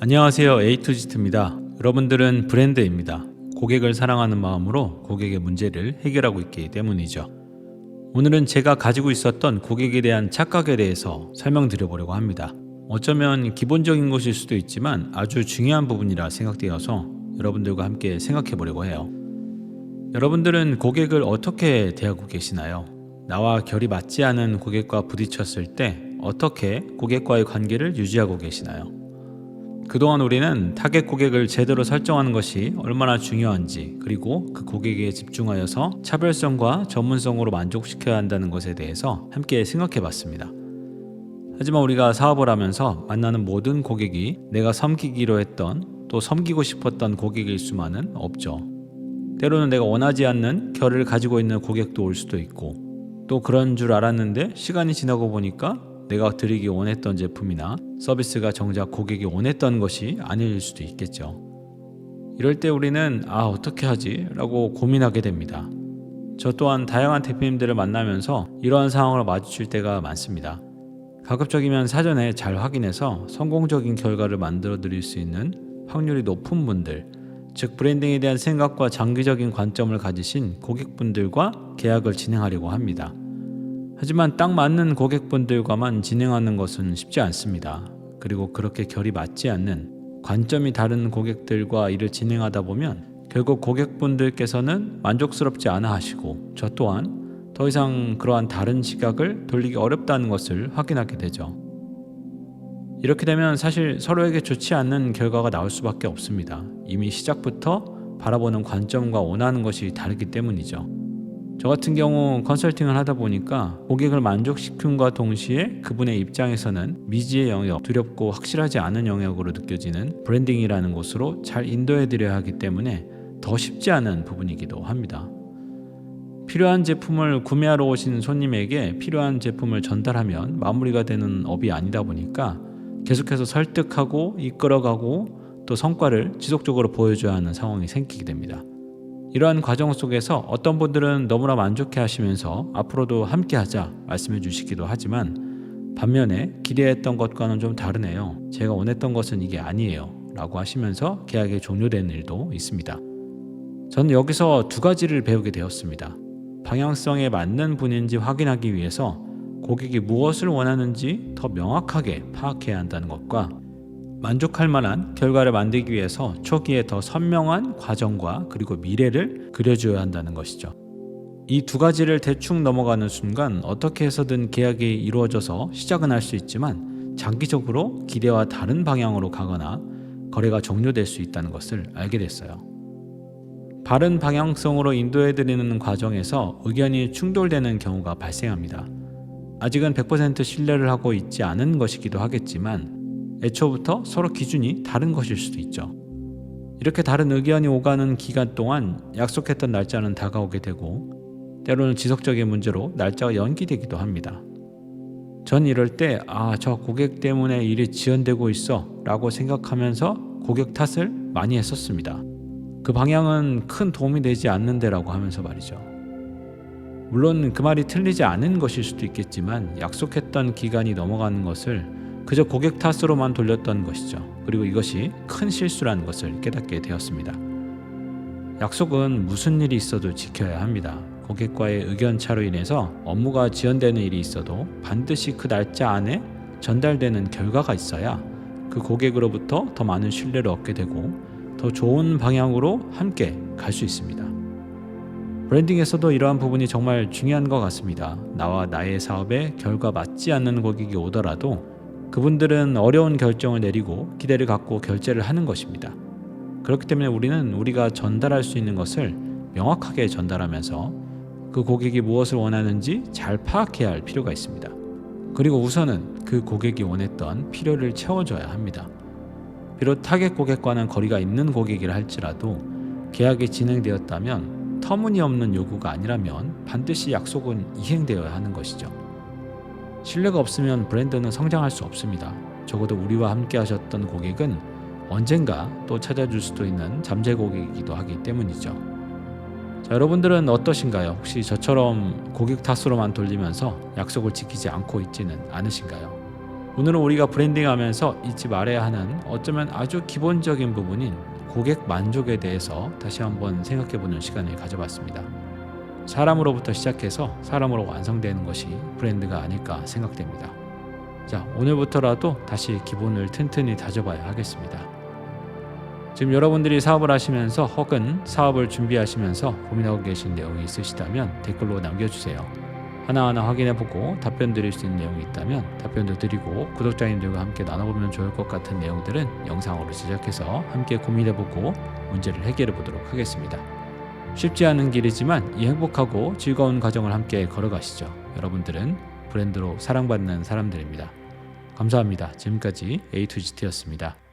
안녕하세요. 에이투지트입니다. 여러분들은 브랜드입니다. 고객을 사랑하는 마음으로 고객의 문제를 해결하고 있기 때문이죠. 오늘은 제가 가지고 있었던 고객에 대한 착각에 대해서 설명드려 보려고 합니다. 어쩌면 기본적인 것일 수도 있지만 아주 중요한 부분이라 생각되어서 여러분들과 함께 생각해 보려고 해요. 여러분들은 고객을 어떻게 대하고 계시나요? 나와 결이 맞지 않은 고객과 부딪혔을 때 어떻게 고객과의 관계를 유지하고 계시나요? 그동안 우리는 타겟 고객을 제대로 설정하는 것이 얼마나 중요한지 그리고 그 고객에 집중하여서 차별성과 전문성으로 만족시켜야 한다는 것에 대해서 함께 생각해 봤습니다. 하지만 우리가 사업을 하면서 만나는 모든 고객이 내가 섬기기로 했던 또 섬기고 싶었던 고객일 수만은 없죠. 때로는 내가 원하지 않는 결을 가지고 있는 고객도 올 수도 있고 또 그런 줄 알았는데 시간이 지나고 보니까 내가 드리기 원했던 제품이나 서비스가 정작 고객이 원했던 것이 아닐 수도 있겠죠. 이럴 때 우리는 아 어떻게 하지? 라고 고민하게 됩니다. 저 또한 다양한 대표님들을 만나면서 이러한 상황을 마주칠 때가 많습니다. 가급적이면 사전에 잘 확인해서 성공적인 결과를 만들어 드릴 수 있는 확률이 높은 분들, 즉 브랜딩에 대한 생각과 장기적인 관점을 가지신 고객분들과 계약을 진행하려고 합니다. 하지만 딱 맞는 고객분들과만 진행하는 것은 쉽지 않습니다. 그리고 그렇게 결이 맞지 않는 관점이 다른 고객들과 일을 진행하다 보면 결국 고객분들께서는 만족스럽지 않아 하시고 저 또한 더 이상 그러한 다른 시각을 돌리기 어렵다는 것을 확인하게 되죠. 이렇게 되면 사실 서로에게 좋지 않는 결과가 나올 수밖에 없습니다. 이미 시작부터 바라보는 관점과 원하는 것이 다르기 때문이죠. 저 같은 경우 컨설팅을 하다 보니까 고객을 만족시킴과 동시에 그분의 입장에서는 미지의 영역, 두렵고 확실하지 않은 영역으로 느껴지는 브랜딩이라는 곳으로 잘 인도해 드려야 하기 때문에 더 쉽지 않은 부분이기도 합니다. 필요한 제품을 구매하러 오신 손님에게 필요한 제품을 전달하면 마무리가 되는 업이 아니다 보니까 계속해서 설득하고 이끌어가고 또 성과를 지속적으로 보여줘야 하는 상황이 생기게 됩니다. 이러한 과정 속에서 어떤 분들은 너무나 만족해 하시면서 앞으로도 함께 하자 말씀해 주시기도 하지만 반면에 기대했던 것과는 좀 다르네요. 제가 원했던 것은 이게 아니에요. 라고 하시면서 계약이 종료되는 일도 있습니다. 저는 여기서 두 가지를 배우게 되었습니다. 방향성에 맞는 분인지 확인하기 위해서 고객이 무엇을 원하는지 더 명확하게 파악해야 한다는 것과 만족할 만한 결과를 만들기 위해서 초기에 더 선명한 과정과 그리고 미래를 그려줘야 한다는 것이죠. 이 두 가지를 대충 넘어가는 순간 어떻게 해서든 계약이 이루어져서 시작은 할 수 있지만 장기적으로 기대와 다른 방향으로 가거나 거래가 종료될 수 있다는 것을 알게 됐어요. 바른 방향성으로 인도해드리는 과정에서 의견이 충돌되는 경우가 발생합니다. 아직은 100% 신뢰를 하고 있지 않은 것이기도 하겠지만 애초부터 서로 기준이 다른 것일 수도 있죠. 이렇게 다른 의견이 오가는 기간 동안 약속했던 날짜는 다가오게 되고 때로는 지속적인 문제로 날짜가 연기되기도 합니다. 전 이럴 때 아, 저 고객 때문에 일이 지연되고 있어 라고 생각하면서 고객 탓을 많이 했었습니다. 그 방향은 큰 도움이 되지 않는데라고 하면서 말이죠. 물론 그 말이 틀리지 않은 것일 수도 있겠지만 약속했던 기간이 넘어가는 것을 그저 고객 탓으로만 돌렸던 것이죠. 그리고 이것이 큰 실수라는 것을 깨닫게 되었습니다. 약속은 무슨 일이 있어도 지켜야 합니다. 고객과의 의견 차로 인해서 업무가 지연되는 일이 있어도 반드시 그 날짜 안에 전달되는 결과가 있어야 그 고객으로부터 더 많은 신뢰를 얻게 되고 더 좋은 방향으로 함께 갈 수 있습니다. 브랜딩에서도 이러한 부분이 정말 중요한 것 같습니다. 나와 나의 사업에 결과 맞지 않는 고객이 오더라도 그분들은 어려운 결정을 내리고 기대를 갖고 결제를 하는 것입니다. 그렇기 때문에 우리는 우리가 전달할 수 있는 것을 명확하게 전달하면서 그 고객이 무엇을 원하는지 잘 파악해야 할 필요가 있습니다. 그리고 우선은 그 고객이 원했던 필요를 채워줘야 합니다. 비록 타겟 고객과는 거리가 있는 고객이라 할지라도 계약이 진행되었다면 터무니없는 요구가 아니라면 반드시 약속은 이행되어야 하는 것이죠. 신뢰가 없으면 브랜드는 성장할 수 없습니다. 적어도 우리와 함께 하셨던 고객은 언젠가 또 찾아줄 수도 있는 잠재 고객이기도 하기 때문이죠. 자, 여러분들은 어떠신가요? 혹시 저처럼 고객 탓으로만 돌리면서 약속을 지키지 않고 있지는 않으신가요? 오늘은 우리가 브랜딩하면서 잊지 말아야 하는 어쩌면 아주 기본적인 부분인 고객 만족에 대해서 다시 한번 생각해 보는 시간을 가져봤습니다. 사람으로부터 시작해서 사람으로 완성되는 것이 브랜드가 아닐까 생각됩니다. 자, 오늘부터라도 다시 기본을 튼튼히 다져봐야 하겠습니다. 지금 여러분들이 사업을 하시면서 혹은 사업을 준비하시면서 고민하고 계신 내용이 있으시다면 댓글로 남겨주세요. 하나하나 확인해보고 답변 드릴 수 있는 내용이 있다면 답변도 드리고 구독자님들과 함께 나눠보면 좋을 것 같은 내용들은 영상으로 제작해서 함께 고민해보고 문제를 해결해 보도록 하겠습니다. 쉽지 않은 길이지만 이 행복하고 즐거운 과정을 함께 걸어가시죠. 여러분들은 브랜드로 사랑받는 사람들입니다. 감사합니다. 지금까지 A2GT였습니다.